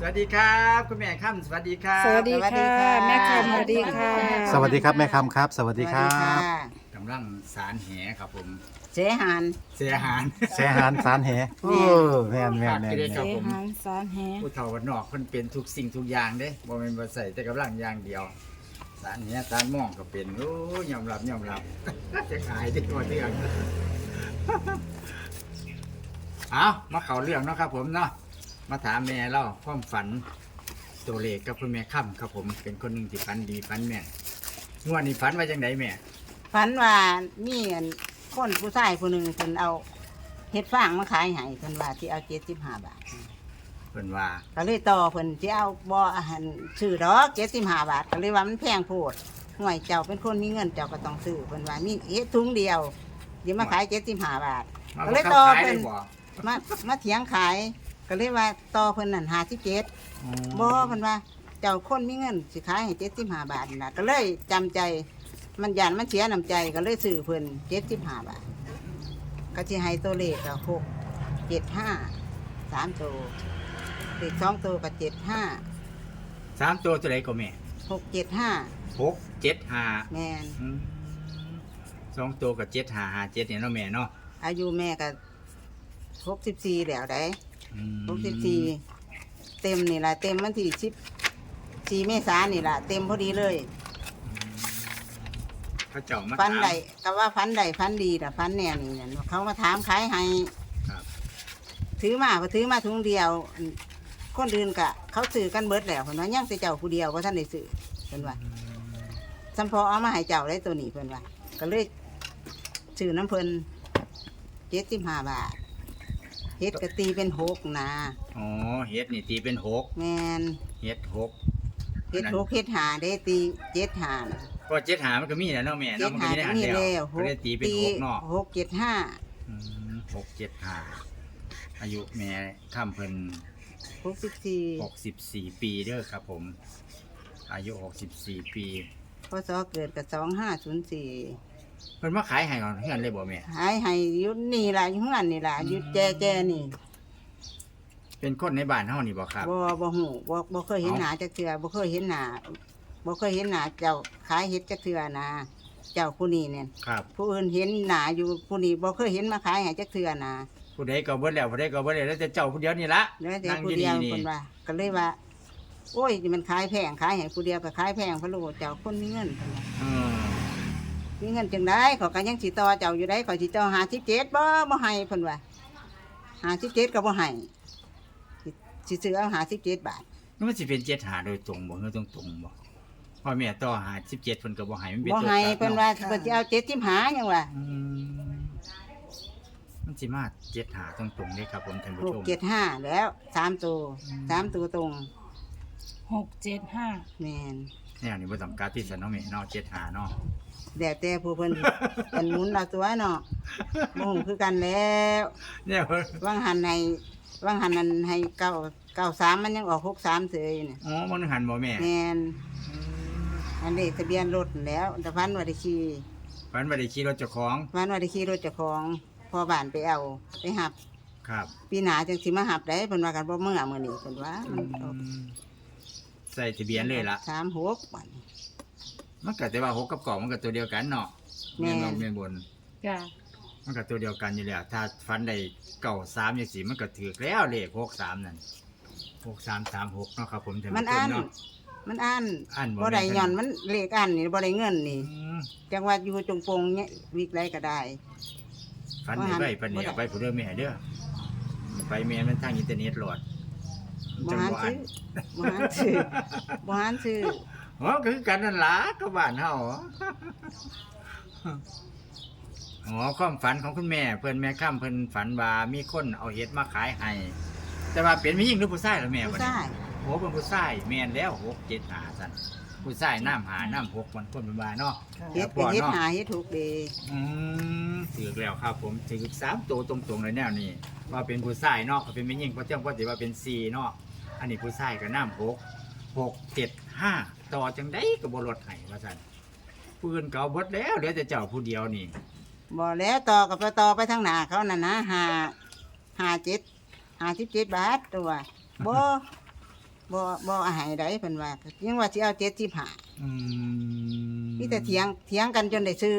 สวัสดีครับคุณแม่ค่ำสวัสดีครับสวัสดีสวัสดีค่ะค่ะ แม่คำสวัสดีค่ะ สวัสดีครับแม่คำครับ สวัสดีครับ กำลังสารแหครับผมเสหานเสียหารแสหารสารแหโอ้แม่นแม่นแม่นคแม่รันบเสหันสารแฮผู้เฒ่าวันนอกคนเป็นทุกสิ่งทุกอย่างเด้บ่แม่นบ่ใส่แต่กำลังอย่างเดียว สารแหสารหม่องก็เป็นโอ้ยยอมรับยอมรับ จะขายได้ตัวเรื่องเอามาเข้าเรื่องเนาะครับผมเนาะ มาถามแม่เล่าความฝันตัวเลขกับคุณแม่ค่ำครับผมเป็นคนหนึ่งที่ฝันดีฝันแม่นงวดนี้ฝันว่าจังไดแม่ ฝันว่ามีอันคนผู้ชายผู้หนึ่งเพิ่นเอาเห็ดฟางมาขายให้เพิ่นว่าที่เอาเจ็ดสิบห้าบาท เพิ่นว่าก็เลยต่อเพิ่นที่เอาบ่อาหารซื้อดอกเจ็ดสิบห้าบาทก็เลยว่ามันแพงโพดห่วยเจ้าเป็นคนมีเงินเจ้าก็ต้องซื้อเพิ่นว่ามีเฮ็ดถุงเดียวเดี๋ยวมาขายเจ็ดสิบห้าบาท มาก็เลยบังคับต่อขายเพิ่ได้นบ่มามาเถียงขาย ก็เลยว่าต่อเพิ่นนั่นหาสิบเจ็ดบ่เพิ่นว่าเจ้าคนมีเงินสิขายให้เจ็ดสิบห้าบาทน่ะก็เลยจำใจมันยานมันเสียน้ำใจก็เลยซื้อเพิ่นเจ็ดสิบห้าบาทก็สิให้ตัวเลขก็หกเจ็ดห้าสามตัวเลขสองตัวก็เจ็ดห้าสามตัวตัวไหนก็แม่หกเจ็ดห้าหกเจ็ดห้าแมนอืมสองตัวกับเจ็ดห้าห้าเจ็ดเนี่ยเนาะแม่เนาะอายุแม่ก็หกสิบสี่แล้วได้อืม หกสิบสี่เต็มนี่ล่ะเต็มวันที่สิบสี่เมษายนนี่ล่ะเต็มพอดีเลยเขาเจ้ามาฟันถาม ใดก็ว่าฟันใดฟันดีแต่ฟันแน่นี่นั่นเขามาถามขายให้ครับ ถือมาพอถือมาถุงเดียวอันคนอื่นกะ เขาซื้อกันเบิดแล้วเพิ่นว่ายังแต่เจ้าผู้เดียวว่าท่านได้ซื้อเพิ่นว่าสัมพอเอามาให้เจ้าได้ตัวนี้เพิ่นว่าก็เลยซื้อน้ำเพิ่นเจ็ดสิบห้าบาท เฮ็ดกะตีเป็นหกนะอ๋อเฮ็ดนี่ตีเป็นหกแมนเฮ็ดหกเฮ็ดหกเฮ็ดหาได้ตีเจ็ดหาก็เจ็ดหามันก็มีนะเนาะแม่เจ็เนาะดมันหาก็มีในก็หันมีแล้วแล้วหก็กได้ตีเป็นหกเนาะหกเจ็ดห้าอืมหกเจ็ดห้าอายุแม่ข้ามเพิ่น หกสิบสี่หกสิบสี่ปีเด้อครับผม อายุหกสิบสี่ปี พศเกิดกับสองห้าศูนย์สี่ เพิ่นมาขายให้ก่อนเฮือนเลยบ่แม่ หายให้อยุดนี่ล่ะอยุ่งานนี่ล่ะอยุดแจแจนี่เป็นคนในบ้านเฮานี่บ่ครับ บ่บ่หูบ่บ่เคยเห็นเอ้าหน้าจักเทื่อบ่เคยเห็นหน้าบ่เคยเห็นหน้าเจ้าขายเฮ็ดจักเทื่อนะเจ้าผู้นี้เนี่ยครับ ผู้อื่นเห็นหน้าอยู่ผู้นี้บ่เคยเห็นมาขายให้จักเทื่อนะผู้ใดก็เบิดแล้วผู้ใดก็เบิดแล้วแล้วแต่เจ้าผู้เดียวนี่ละแล้วแต่นั่งผู้อยู่เดียวนี่คนว่าก็เลยว่า โอ้ยนี่มันขายแพงขายให้ผู้เดียวก็ขายแพงเพราะลูกเจ้าคนมีเงินเพิ่นว่าอืม มีเงินจังได้ขอยก็ยังสิต่อเจ้าอยู่ได้ขอยสิต่อ57บ่บ่ให้เพิ่นว่า57ก็บ่ให้สิสิซื้อเอา57บาทมันสิเป็นเจ็ดหาโดยตรงบ่เฮือตรงตรงๆบ่พ่อแม่ต่อหาสิบเจ็ดเพิ่นก็บ่ให้มันเป็นบ่ตัวให้กลับเพิ่นเนาะว่าเพิ่นสิเอา7หาหยังว่าอืมมันสิมาเจ็ดหาตรงตรงๆเลยครับผมท่านผู้หชกมเจ็ดห้าแล้วสามตัวอืมสามตัวตรงหกเจ็ดห้าแมนแนวนี้บ่ต้องการที่สนเนาะแม่เนาะเจ็ดหาเนาะ แดดแต่ผู้เพิ่นเป็นหมุนเอาตัวเนาะบ่ฮู้คือกันแล้วเนี่ยเพิ่นว่างหันให้ว่างหันนั้นให้เก้าเก้าสามมันยังออกหกสามเสยเนี่ยอ๋อมันหันบ่แม่แมนอันนี้ทะเบียนรถนั่นแหล้วแต่พันว่าได้ขี่เพิ่นบ่ได้ขี่รถเจ้าของพันว่าได้ขี่รถเจ้าของพอบ้านไปเอาไปหับ ครับปีหน้าจังสิมาหับได้เพิ่นว่ากันบ่เมื่อมื้อนี้เพิ่นว่ามันออกใส่ทะเบียนเลยล่ะสามหกบัดนี้ มันก็แต่ว่าหกกับเก่ามันก็ตัวเดียวกันเนาะแม่แม่นบ่แม่นบน จ้ะมันก็ตัวเดียวกันอยู่แล้วถ้าฟันได้เก่าสามอย่างสีมันก็ถือแล้วเลขหกสามนั่นหกสามสามหกเนาะครับผมท่านมันผู้ชอัมนเนาะมันอันอันบ่บ่แม่ได้นย้อนมันเลขอันนี่บ่ได้เงินนี่อืมจังหวัดอยู่จงโปงเนี่ยวิกไรก็ได้ ฟันได้ไปปันนี้เอาไปผู้เด้อแม่เด้อไปแม่มันทางอินเทอร์เน็ตโหลดบ่จังหารหวะซื้อบ่หารซื้อบ่หารซื้อ อ๋อคือกันนั่นล่ะก็บ้านเฮาอ๋อความฝันของคุณแม่ เพิ่นแม่ข้ามเพิ่นฝันว่ามีคนเอาเห็ดมาขายให้แต่ว่าเป็นผู้หญิงหรือผู้ชายล่ะแม่ผู้บัดนี้ชายโหเป็นผู้ชายแม่นแล้วหกเจ็ดหาสันผู้ชายน้ำหาน้ำหกมันคนเป็นบาเนาะ เฮ็ดเป็นเฮ็ดหาเฮ็ดถูกดีอืมถือแล้วครับผมถือสามตัวตรงๆเลยแนวนี้ว่าเป็นผู้ชายเนาะก็เป็นไม่ยิ่งเพราะเจ้าก็ถือว่าเป็นสี่เนาะอันนี้ผู้ชายก็น้ำหก หกเจ็ดห้าต่อจังได้กับบรถไห้ว่าสันผู้อื่นเก่าเบดแล้วเหลือแต่เจ้าผู้เดียวนี่บ่แล้วต่อกับไปต่อไปทางหน้าเขานั่นนะหาหาเจ็ดหาสิบเจ็ดบาทตัวบ่บ่บ่เอาให้ได้เพิ่นว่ายังว่าสิเอา75อืมมีแต่เถียงเถียงกันจนได้ซื้อ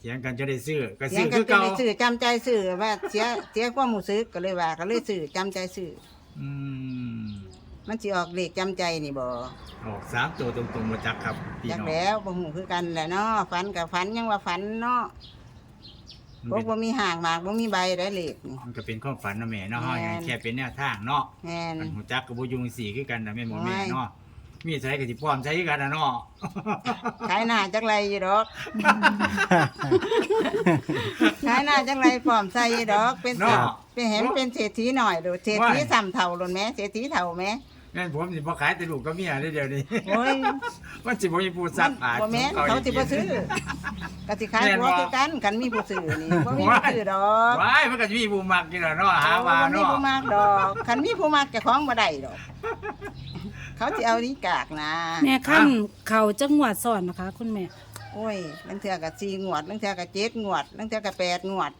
เถียงกันจะได้ซื้อก็เถีซื้ยงอกัคืนอจนเก่าได้ซื้อจำใจซื้อว่าเสียเสียความรู้สึกก็เลยว่าก็เลยซื้อจำใจซื้ออืม มันสิออกเลขจำใจนี่บ่ออกสามตัวตรงๆมาจักครับพี่จักน้องแล้วบ่ฮู้คือกันแหละเนาะฝันกับฝันยังว่าฝันเนาะมันบ่เป็นบ่มีห่างหมากบ่มีใบได้เลขนี่ มันก็เป็นความฝันนะแม่เนาะแม่นเฮาอย่างแค่เป็นแนวทางเนาะแม่นอันหูจักกับบ่ยุงสีคือกันนะแม่นบ่โอ้ยแม่เนาะมีใช้ก็สิพร้อมใช้คือกันนะเนาะขายหน้าจักไรอยู่ดอก ขายหน้าจักไรพร้อมใส่อยู่ดอกเป็นเศรษเนาะ เป็นเห็นเป็นเศรษฐีหน่อยดูเศรษฐีว่า ซ้ำเท่าโลนแหม่เศรษฐีเท่าแหม่ แม่นผมสิบ่ขายแต่ลูกกับเมียได้เดี๋ยวนี้ โอ้ยมันสิบ่มีผู้ซักผ้าบ่แม่นเขาสิบ่ซื้อก็สิขายแม่นหัวบ่คือกันกันมีผู้ซื้อนี่บ่มีผู้ซื้อดอกว้ายมันก็สิมีผู้มักอยู่แล้วเนาะหาว่าบ่มีเนาะผู้มากดอกคันมีผู้มากเจ้าของบ่ได้ดอก เขาสิเอานี่กากนะ แม่ค่ำเขาจังหวัดสอนนะคะ คุณแม่โอ้ยลังเทื่อก็4งวดลังเทื่อก็7งวดลังเทื่อก็8งวด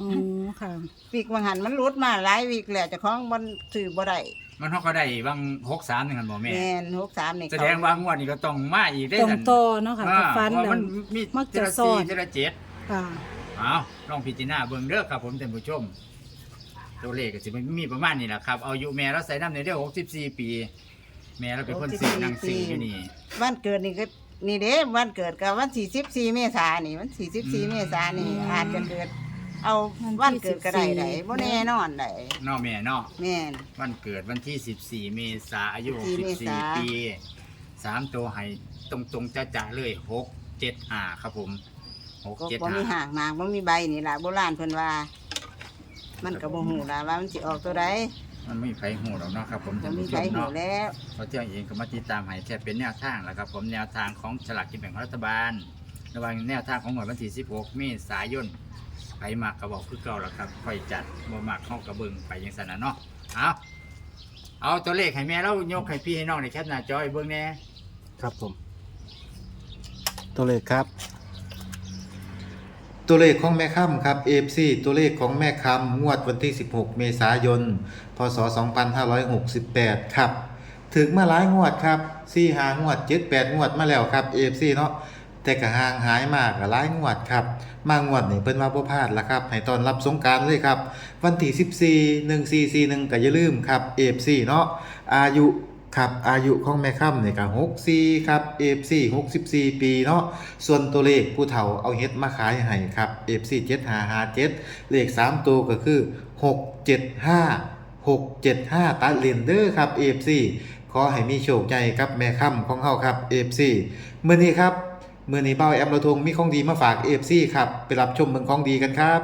อ๋อค่ะวิกบางหันมันหลุดมาหลายวิกแล้วเจ้าของมันซื้อบ่ได้ มันเฮาก็ได้บาง63นึงหั่นบ่แม่ แม่น63นี่แสดงว่างวดนี้ก็ต้องมาอีกได้ตรงซั่นโตเนาะค่ะอ่ากับฟันเพราะแล้มันวมีมักเจจะละซ่อน4เจละเจ็ดค่ะเอาลองพิจารณาเบิ่งเด้อครับผมท่านผู้ชม ตัวเลขก็สิมันมีประมาณนี้แหละครับ เอาอายุแม่เราใส่น้ำในเด้อ64ปี แม่เราเป็นคนซื้อหนังสืออยู่นี่ วันเกิดนี่ก็นี่เด้วันเกิดกับวันที่14เมษายนนี่วันที่14เมษายนนี่อืม อาจจะเกิด เอาวัวันนที่เกิดก็ได้14ได้บ่แน่นอนได้เนาะแม่เนาะแม่น วันเกิดวันที่ 14 เมษาอายุ 14เมษา 64 ปีสามตัวให้ตรงๆจะๆเลย 6 7 5 ครับผม6 ก็7บ่มี5หางหมากบ่มีใบนี่ล่ะโบราณเพิ่นว่า มันก็บ่ฮู้ล่ะว่ามันสิออกตัวใดมันไม่มีไผหูหรอกเนาะครับผมบ่ท่านมีผู้ชใครมฮู้เนาะแล้วเพราะเที่ยงเองก็มาติดตามให้แค่เป็นแนวทางแหละครับผมแนวทางของฉลากกินแบ่งรัฐบาลระหว่างแนวทางของหน่วยวันที่ 16 เมษายนไป มากกระบอกคือเก่าแล้วครับค่อยจัดบ่มากเข้ากระเบิงไปยังสันนะเนาะเอาเอาตัวเลขให้แม่เรายกให้พี่ให้น้องในแคปหน้าจอยเบิ่งแน่ครับผม ตัวเลขครับ ตัวเลขของแม่ค่ำครับ AFC ตัวเลขของแม่ค่ำงวดวันที่ 16 เมษายน พศ 2568 ครับ ถึงมาหลายงวดครับ4หางวด 7 8 งวดมาแล้วครับ AFC เนาะ แต่ก็ห่างหายมากหลายงวดครับ มางวดนี่เพิ่นว่าบ่พลาดละครับ ให้ตอนรับสงการเลยครับ วันที่14 1441ก็อย่าลืมครับ FC เนาะอายุครับอายุของแม่ค่ำเนี่ยก็64ครับ AFC 64ปีเนาะส่วนตัวเลขผู้เฒ่าเอาเฮ็ดมาขายให้ครับ AFC 7557เลข3ตัวก็คือ675 675ตัดเลนเดอร์ครับ AFC ขอให้มีโชคใหญ่ครับแม่ค่ำของเฮาครับ AFC มื้อนี้ครับ เมื้อนี้เบ้าแอมระทงมีของดีมาฝาก AFC ครับ ไปรับชมเมืองของดีกันครับ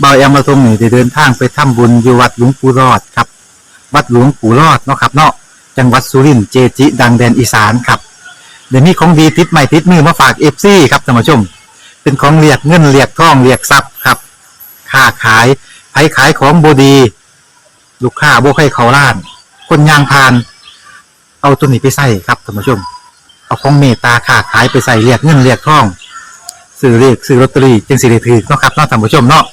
เบาแอมมาทรงนี่ได้เดินทางไปทำบุญอยู่วัดหลวงปู่รอดครับ วัดหลวงปู่รอดเนาะครับเนาะจังหวัดสุรินทร์เจจิ ดังแดนอีสานครับเดี๋ยวนี้ของดีติดใหม่ติดมือมาฝากเอฟซีครับท่านผู้ชม เป็นของเรียกเงินเรียกทองเรียกทรัพย์ครับค้าขายไผขายของบดี ลูกค้าบ่ใครเขาล้าน คนยางพาน เอาตัวนี้ไปใส่ครับท่านผู้ชม เอาของเมตตาค้าขายไปใส่เรียกเงินเรียกทองซื้อเรียกซื้อลอตเตอรี่จึงสิได้ถือเนาะครับเนาะท่านผู้ชมเนาะ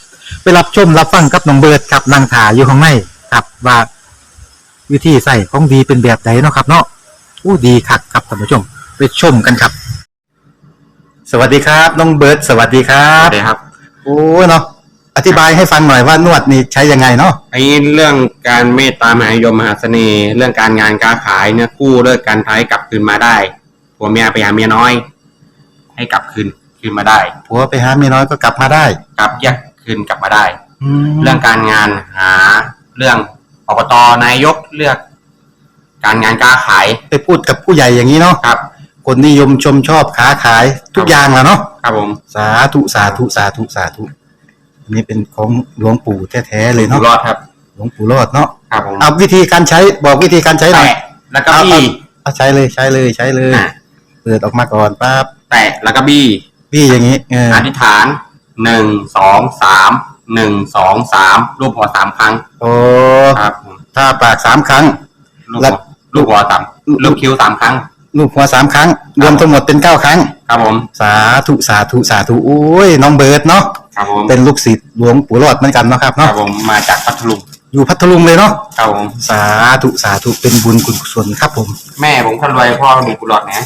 ไปรับชมรับฟังกับน้องเบิร์ดครับนางถาอยู่ข้างในครับว่าวิธีใส่ของดีเป็นแบบไหนเนาะครับเนาะอู้ดีคักครับท่านผู้ชม ไปชมกันครับ สวัสดีครับน้องเบิร์ดสวัสดีครัครับบครับโอ้เนาะอธิบายให้ฟังหน่อยว่านวดนี่ใช้ยังไงเนาะไอ้เรื่องการเมตตามหานิยมมหาเสน่ห์ เรื่องการงานการขายเนี่ยกู้เลิกการท้ายกลับคืนมาได้ ผัวเมียไปหาเมียน้อย ให้กลับคืนคืนมาได้ผัวไปหาเมียน้อยก็กลับมาได้กลับแยกคืนกลับมาได้แล้เรื่วองการงานหาเรื่องอบตนายกเลือก การงานการขายไปพูดกับผู้ใหญ่อย่างนี้เนาะครับ คนนิยมชมชอบค้าขายทุกอย่างแหล้วเนาะครับผมสาธุสาธุสาธุสาธุอันนี้เป็นของหลวงปู่แท้ๆเลยอยู่เนาะรอดครับหลวงปู่รอดเนาะครับผมเอาวิธีการใช้บอกวิธีการใช้หน่อย แตะแล้วก็บี้เอาใช้เลยใช้เลยใช้เลย อะ เปิดออกมาก่อนปั๊บแตะแล้วก็บี้พี่อย่างนี้เอออธิษฐานหนึ่งสองสามหนึ่งสองสามรูปหัวสามครั้งโอ้ครับผมถ้าปากสามครั้ง ลูกแล้หัววลูกหัวสามลูกคิ้วสามครั้ง ลูกหัวสามครั้ง รวมทั้งหมดเป็นเก้าครั้ง ครับผมสาธุสาธุสาธุโอ้ยน้องเบิร์ดเนาะครับผมเป็นลูกศิษย์หลวงปู่รอดเหมือนกันเนาะครับครับเนาะผมมาจากพัทลุงอยู่พัทลุงเลยเนาะครับผมสาธุสาธุเป็นบุญกุศลครับผม แม่ผมคนรวยพ่อมีกุหลาบนะ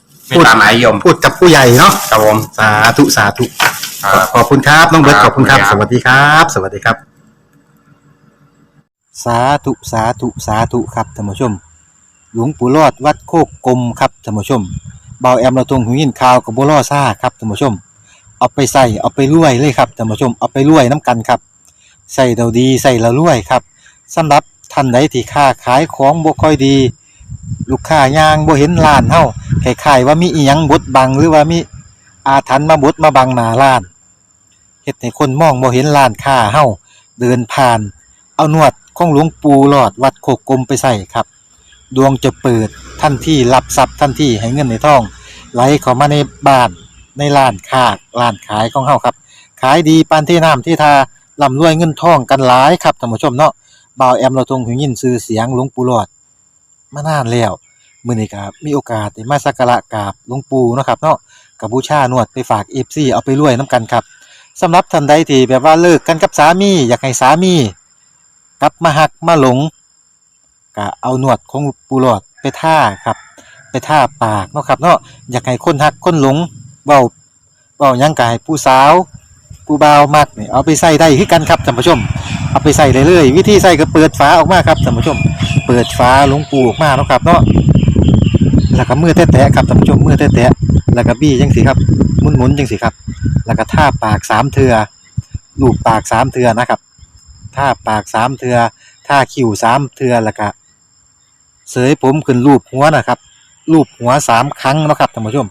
สวิไม่ตามหมายยมพูดกับผู้ใหญ่เนาะครับผมสาธุสาธุครับ ขอบคุณครับน้องเบิร์ตคขรับอบคุณครับขอบสคุณครับวัสดีครับ สวัสดีครับ สาธุสาธุสาธุครับท่านผู้ชม หลวงปู่รอดวัดโคกกลมครับท่านผู้ชมเบาแอมเราตรงหูยินข่าวกับบัวล่อซ่าครับท่านผู้ชม เอาไปใส่เอาไปรวยเลยครับท่านผู้ชมเอาไปรวยน้ำกันครับใส่เราดีใส่เรารวยครับสำหรับท่านใดที่ค้าขายของบ่ค่อยดี ลูกค้ายางบ่เห็นร้านเฮา คล้ายๆว่ามีอีหยังบดบังหรือว่ามีอาถรรพ์มาบดมาบังหน้าร้านเฮ็ดให้คนมองบ่เห็นร้านค้าเฮาเดินผ่าน เอานวดของหลวงปู่หลอดวัดโคกกลมไปใส่ครับ ดวงจะเปิดทันที่รับทรัพย์ทันที่ให้เงินในท้อง ไหลเข้ามาในบ้านในร้านค้าร้านขายของเฮาครับ ขายดีปานที่น้ำที่ทาร่ำรวยเงินทองกันหลายครับท่านผู้ชมเนาะบ่าวแอมเราทงหูยินชื่อเสียงหลวงปู่หลอดมานานแล้ว มื้อนี้ก็มีโอกาสได้มาสักการะกราบหลวงปู่เนาะครับเนาะกับบูชานวดไปฝาก FC เอาไปรวยนํกันครับสำหรับท่านใดที่แบบว่าเลิกกันกับสามี อยากให้สามีกลับมาหักมาหลงก็เอาหนวดของปูหลอดไปท่าครับ ไปท่าปากเนาะครับเนาะอยากให้คนหักคนหลงเว้าเว้ายังกายผู้สาวผู้บ่าวมักเนี่ยเอาไปใส่ได้คือกันครับท่านผู้ชม เอาไปใส่เลยเลยวิธีใส่ก็เปิดฝาออกมาครับท่านผู้ชม เปิดฝาหลวงปูออกมาเนาะครับเนาะ แล้วก็มือแตะๆครับท่านผู้ชมมือแตะๆแล้วก็บี้จังสิครับหมุนๆจังสิครับ แล้วก็ท่าปากสามเทือลูบปากสามเทือนะครับท่าปากสามเทือท่าคิ้วสามเทือแล้วก็เสยผมขึ้นรูปหัวนะครับรูปหัวสามครั้งนะครับท่านผู้ชม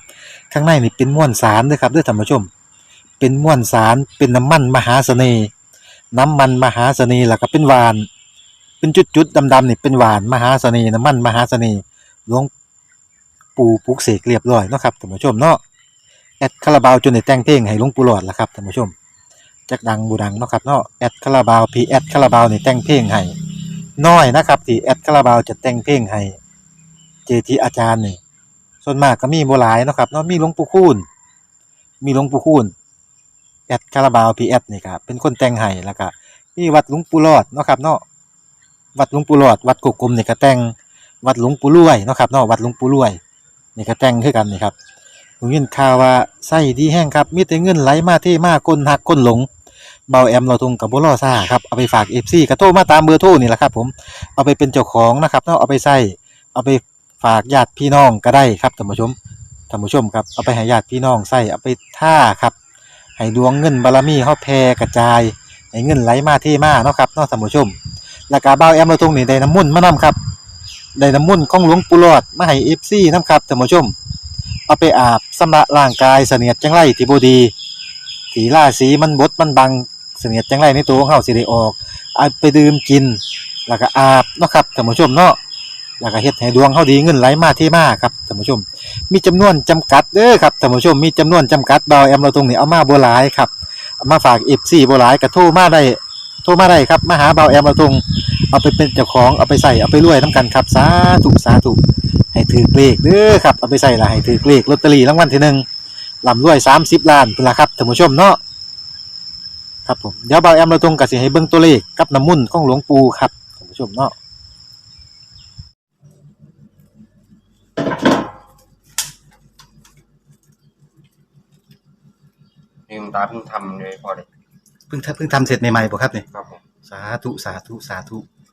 ข้างในนี่เป็นม้วนสารด้วยครับด้วยท่านผู้ชม เป็นม้วนสารเป็นน้ำมันมหาเสน่ห์น้ำมันมหาเสน่ห์แล้วก็เป็นหวาน เป็นจุดๆดำๆนี่เป็นหวานมหาเสน่ห์น้ำมันมหาเสน่ห์หลวง ปูปลุกเสกเรียบร้อยเนาะครับท่านผู้ชมเนาะแอดคาราบาวจนได้แต่งเพลงให้หลวงปู่หลอดละครับท่านผู้ชมจักดังบูดังเนาะครับเนาะแอดคาราบาวพีแอดคาราบาวนี่แต่งเพลงให้น้อยนะครับที่แอดคาราบาวจะแต่งเพลงให้เจทีอาจารย์นี่ส่วนมากก็มีโบ่หลายเนาะครับเนาะมีหลวงปู่คูณมีหลวงปู่คูณแอดคาราบาวพีแอดนี่ครับเป็นคนแต่งให้แล้วก็มีวัดหลวงปู่รอดเนาะครับเนาะวัดหลวงปู่รอด วัดกุกกลมนี่ก็แต่งวัดหลวงปู่รวยเนาะครับเนาะวัดหลวงปู่รวย นี่ก็แต่งคือกันนี่ครับผมยินข่าวว่าไส้ดีแห้งครับมีแต่เงินไหลมาเทมาคนหักคนหลงเบาแอมเราทงกับบุรอซ่าครับเอาไปฝากเอฟซีกระโทมาตามเบอร์โทรนี่แหละครับผมเอาไปเป็นเจ้าของนะครับเนาะเอาไปใส่เอาไปฝากญาติพี่น้องก็ได้ครับท่านผู้ชมท่านผู้ชมครับเอาไปให้ญาติพี่น้องใส่เอาไปท่าครับให้ดวงเงินบารมีเฮาแผ่กระจายให้เงินไหลมาเทมาเนาะครับเนาะท่านผู้ชมแล้วก็เบาแอมเราทงนี่ได้น้ำมุ่นมานํครับ ได้น้ำมุ่นต์ของหลวงปู่หลอดมาให้เอฟซีนํครับท่านผู้ชม เอาไปอาบสำระร่างกายเสนียดจังไรที่บ่ดีสีล่าสีมันบดมันบังเสนียดจังไรในตัวของเฮาสิได้ออกเอาไปดื่มกิน แล้วก็อาบเนาะครับท่านผู้ชมเนาะแล้วก็เฮ็ดให้ดวงเฮาดีเงินไหลมาเทมาครับท่านผู้ชม มีจำนวนจำกัดเด้อครับท่านผู้ชมมีจำนวนจำกัดเบาแอมเราตรงนี้เอามาบ่หลายครับเอามาฝาก FC บ่หลายก็โทรมาได้โทรมาได้ครับมาหาเบาแอมเราตรง เอาไปเป็นเจ้าของเอาไปใส่เอาไปรวยนํกันครับสาธุสาธุให้ถือเลขเด้อครับเอาไปใส่ละให้ถือเลขลอตเตอรี่รางวัลที่หนึ่งลำรวย30ล้านเป็นละครับท่านผู้ชมเนาะครับผมเดี๋ยวเบาแอมเราตรงกับสิให้เบิ่งตัวเลขกับน้ำมุ่นต์ของหลวงปู่ครับท่านผู้ชมเนาะนี่คุณตาเพิ่งทำเลยพอเลยเพิ่งเพิ่งทำเสร็จใหม่ๆบ่ครับเนี่ยครับผม สาธุสาธุสาธุ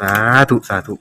สาธุ สาธุ